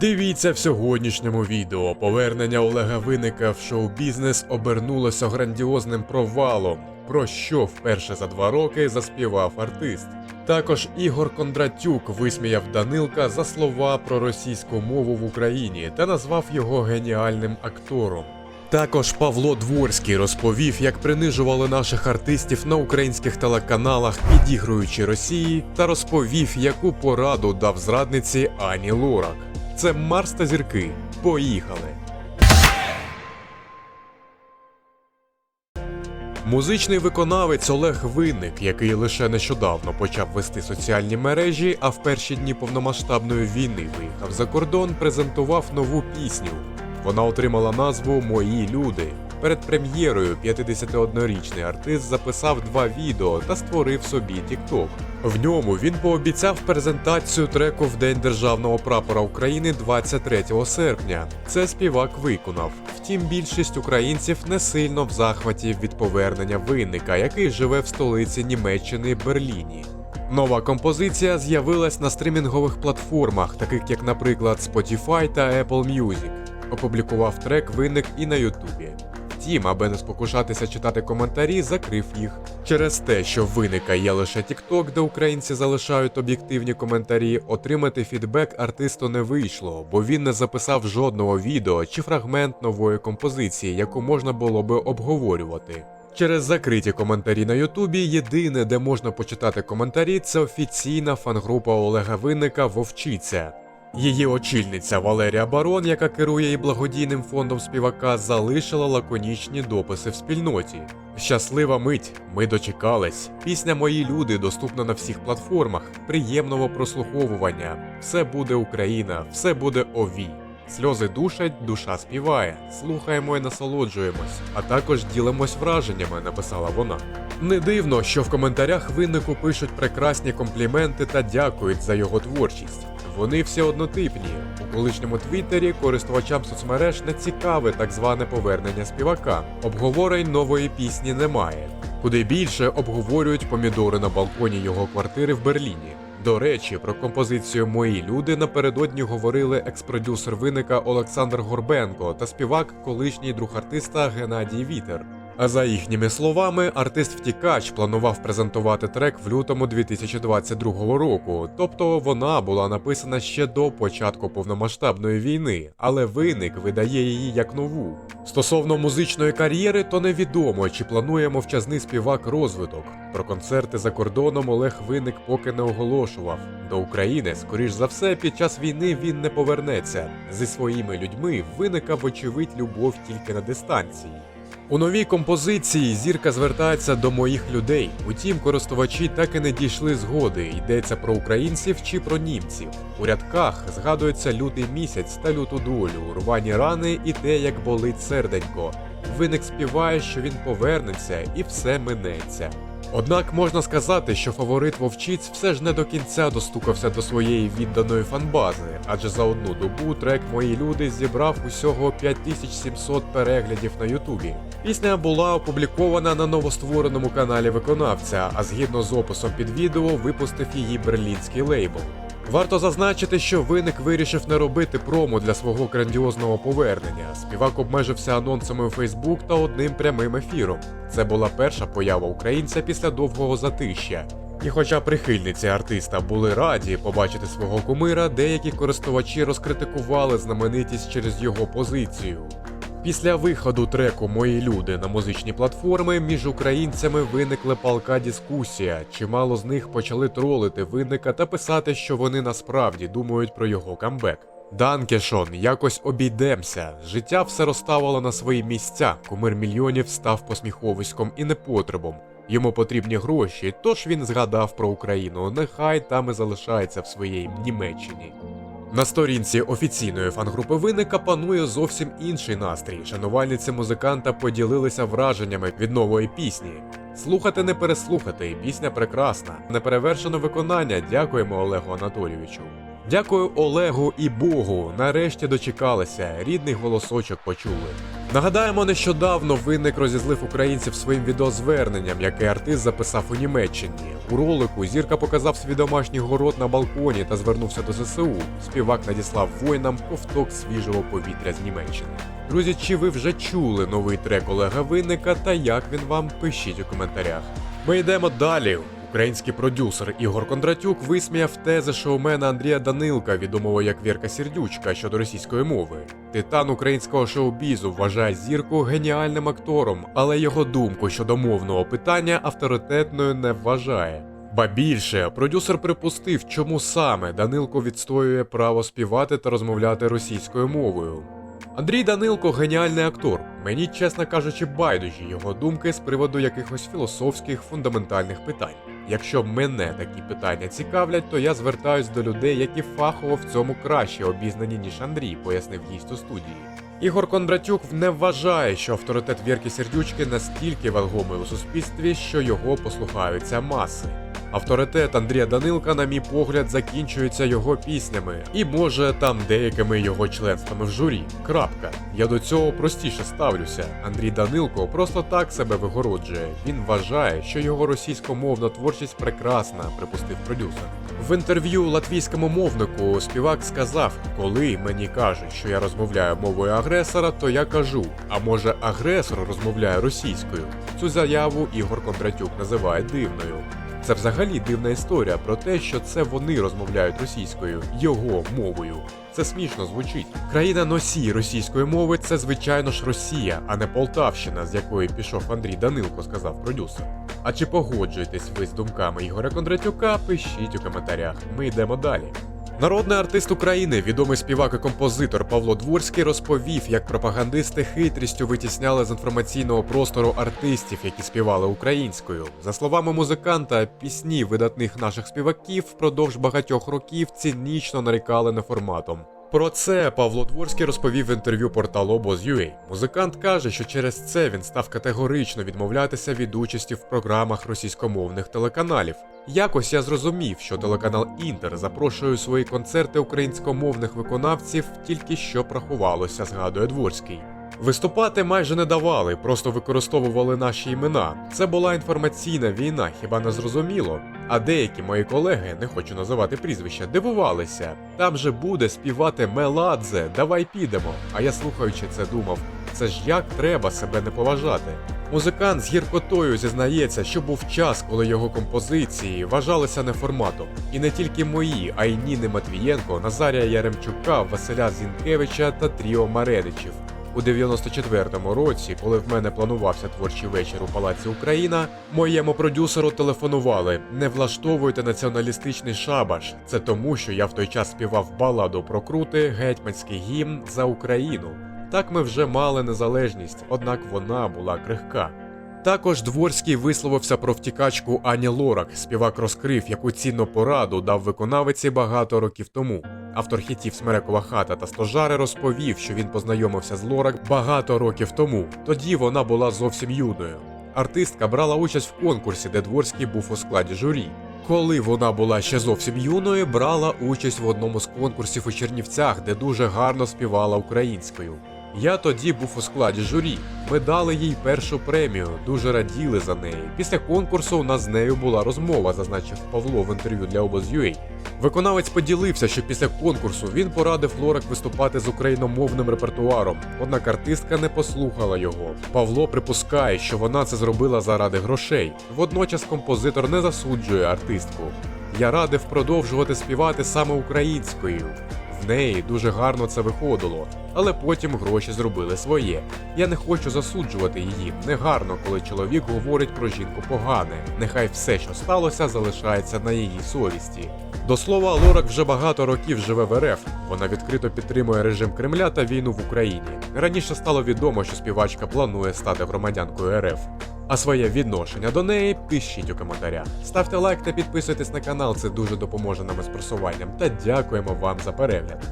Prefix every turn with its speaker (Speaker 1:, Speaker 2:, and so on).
Speaker 1: Дивіться в сьогоднішньому відео. Повернення Олега Винника в шоу-бізнес обернулося грандіозним провалом, про що вперше за два роки заспівав артист. Також Ігор Кондратюк висміяв Данилка за слова про російську мову в Україні та назвав його геніальним актором. Також Павло Дворський розповів, як принижували наших артистів на українських телеканалах, підігруючи Росії, та розповів, яку пораду дав зрадниці Ані Лорак. Це Марс та зірки. Поїхали! Музичний виконавець Олег Винник, який лише нещодавно почав вести соціальні мережі, а в перші дні повномасштабної війни виїхав за кордон, презентував нову пісню. Вона отримала назву Мої люди. Перед прем'єрою 51-річний артист записав два відео та створив собі TikTok. В ньому він пообіцяв презентацію треку в День Державного прапора України 23 серпня. Це співак виконав. Втім, більшість українців не сильно в захваті від повернення винника, який живе в столиці Німеччини Берліні. Нова композиція з'явилась на стрімінгових платформах, таких як, наприклад, Spotify та Apple Music. Опублікував трек виник і на Ютубі. Втім, аби не спокушатися читати коментарі, закрив їх. Через те, що в виника є лише TikTok, де українці залишають об'єктивні коментарі, отримати фідбек артисту не вийшло, бо він не записав жодного відео чи фрагмент нової композиції, яку можна було би обговорювати. Через закриті коментарі на Ютубі єдине, де можна почитати коментарі, це офіційна фан-група Олега Винника Вовчиця. Її очільниця Валерія Барон, яка керує і благодійним фондом співака, залишила лаконічні дописи в спільноті. Щаслива мить, ми дочекались. Пісня Мої люди доступна на всіх платформах. Приємного прослуховування. Все буде Україна, все буде ОВІ. Сльози душать, душа співає. Слухаємо і насолоджуємось, а також ділимось враженнями, написала вона. Не дивно, що в коментарях виннику пишуть прекрасні компліменти та дякують за його творчість. Вони всі однотипні. У колишньому твіттері користувачам соцмереж не цікаве так зване повернення співака. Обговорень нової пісні немає. Куди більше обговорюють помідори на балконі його квартири в Берліні. До речі, про композицію Мої люди напередодні говорили екс-продюсер виника Олександр Горбенко та співак, колишній друг артиста Геннадій Вітер. А за їхніми словами, артист Втікач планував презентувати трек в лютому 2022 року, тобто вона була написана ще до початку повномасштабної війни, але виник видає її як нову. Стосовно музичної кар'єри, то невідомо, чи планує мовчазний співак розвиток. Про концерти за кордоном Олег Винник поки не оголошував. До України, скоріш за все, під час війни він не повернеться. Зі своїми людьми виника, вочевидь, любов тільки на дистанції. У новій композиції зірка звертається до моїх людей. Утім, користувачі так і не дійшли згоди. Йдеться про українців чи про німців. У рядках згадується лютий місяць та люту долю, рвані рани і те, як болить серденько. Виник співає, що він повернеться і все минеться. Однак можна сказати, що фаворит вовчиць все ж не до кінця достукався до своєї відданої фанбази, адже за одну добу трек Мої люди зібрав усього 5700 переглядів на Ютубі. Пісня була опублікована на новоствореному каналі виконавця, а згідно з описом під відео випустив її берлінський лейбл. Варто зазначити, що виник вирішив не робити промо для свого грандіозного повернення. Співак обмежився анонсами у Фейсбук та одним прямим ефіром. Це була перша поява українця після довгого затища. І хоча прихильниці артиста були раді побачити свого кумира, деякі користувачі розкритикували знаменитість через його позицію. Після виходу треку Мої люди на музичні платформи між українцями виникла палка дискусія. Чимало з них почали тролити винника та писати, що вони насправді думають про його камбек. Данкешон, якось обійдемся. Життя все розставило на свої місця. Кумир мільйонів став посміховиськом і непотребом. Йому потрібні гроші, тож він згадав про Україну. Нехай там і залишається в своїй Німеччині. На сторінці офіційної фан-групи виника панує зовсім інший настрій. Шанувальниці музиканта поділилися враженнями від нової пісні. Слухати не переслухати, пісня прекрасна. Неперевершено виконання. Дякуємо Олегу Анатолійовичу. Дякую Олегу і Богу. Нарешті дочекалися, рідний голосочок почули. Нагадаємо, нещодавно винник розізлив українців своїм відеозверненням, яке артист записав у Німеччині. У ролику зірка показав свій домашній город на балконі та звернувся до ЗСУ. Співак надіслав воїнам ковток свіжого повітря з Німеччини. Друзі, чи ви вже чули новий трек Олега Винника та як він вам? Пишіть у коментарях. Ми йдемо далі. Український продюсер Ігор Кондратюк висміяв тези шоумена Андрія Данилка, відомого як Вірка Сердючка щодо російської мови. Титан українського шоу-бізу вважає зірку геніальним актором, але його думку щодо мовного питання авторитетною не вважає. Ба більше, продюсер припустив, чому саме Данилко відстоює право співати та розмовляти російською мовою. Андрій Данилко геніальний актор. Мені, чесно кажучи, байдужі його думки з приводу якихось філософських фундаментальних питань. Якщо мене такі питання цікавлять, то я звертаюсь до людей, які фахово в цьому краще обізнані, ніж Андрій, пояснив гість у студії. Ігор Кондратюк не вважає, що авторитет Вірки Сердючки настільки вагомий у суспільстві, що його послухаються маси. Авторитет Андрія Данилка, на мій погляд, закінчується його піснями, і може там деякими його членствами в журі. Крапка. Я до цього простіше ставлюся. Андрій Данилко просто так себе вигороджує. Він вважає, що його російськомовна творчість прекрасна, припустив продюсер. В інтерв'ю латвійському мовнику співак сказав: коли мені кажуть, що я розмовляю мовою агресора, то я кажу: а може агресор розмовляє російською? Цю заяву Ігор Кондратюк називає дивною. Це взагалі дивна історія про те, що це вони розмовляють російською, його мовою. Це смішно звучить. Країна носій російської мови це звичайно ж Росія, а не Полтавщина, з якої пішов Андрій Данилко, сказав продюсер. А чи погоджуєтесь ви з думками Ігоря Кондратюка? Пишіть у коментарях. Ми йдемо далі. Народний артист України, відомий співак і композитор Павло Дворський, розповів, як пропагандисти хитрістю витісняли з інформаційного простору артистів, які співали українською. За словами музиканта, пісні видатних наших співаків впродовж багатьох років цинічно нарікали не форматом. Про це Павло Дворський розповів в інтерв'ю порталу Обоз.ua. Музикант каже, що через це він став категорично відмовлятися від участі в програмах російськомовних телеканалів. Якось я зрозумів, що телеканал Інтер запрошує у свої концерти українськомовних виконавців тільки що прахувалося, згадує Дворський. Виступати майже не давали, просто використовували наші імена. Це була інформаційна війна, хіба не зрозуміло? А деякі мої колеги, не хочу називати прізвища, дивувалися. Там же буде співати Меладзе, давай підемо. А я слухаючи це думав, це ж як треба себе не поважати. Музикант з гіркотою зізнається, що був час, коли його композиції вважалися не форматом. І не тільки мої, а й Ніни Матвієнко, Назарія Яремчука, Василя Зінкевича та Тріо Маредичів. У 94-му році, коли в мене планувався творчий вечір у Палаці Україна, моєму продюсеру телефонували: не влаштовуйте націоналістичний шабаш. Це тому, що я в той час співав баладу про крути, гетьманський гімн за Україну. Так ми вже мали незалежність, однак вона була крихка. Також Дворський висловився про втікачку Ані Лорак. Співак розкрив, яку цінну пораду дав виконавиці багато років тому. Автор хітів Смерекова хата та Стожари розповів, що він познайомився з Лорак багато років тому. Тоді вона була зовсім юною. Артистка брала участь в конкурсі, де Дворський був у складі журі. Коли вона була ще зовсім юною, брала участь в одному з конкурсів у Чернівцях, де дуже гарно співала українською. Я тоді був у складі журі. Ми дали їй першу премію, дуже раділи за неї. Після конкурсу у нас з нею була розмова, зазначив Павло в інтерв'ю для Обоз.ua. Виконавець поділився, що після конкурсу він порадив Лорак виступати з україномовним репертуаром, однак артистка не послухала його. Павло припускає, що вона це зробила заради грошей. Водночас композитор не засуджує артистку. Я радив продовжувати співати саме українською. Неї дуже гарно це виходило, але потім гроші зробили своє. Я не хочу засуджувати її. Негарно, коли чоловік говорить про жінку погане. Нехай все, що сталося, залишається на її совісті. До слова, Лорак вже багато років живе в РФ. Вона відкрито підтримує режим Кремля та війну в Україні. Раніше стало відомо, що співачка планує стати громадянкою РФ. А своє відношення до неї пишіть у коментарях. Ставте лайк та підписуйтесь на канал, це дуже допоможе нам із просуванням. Та дякуємо вам за перегляд.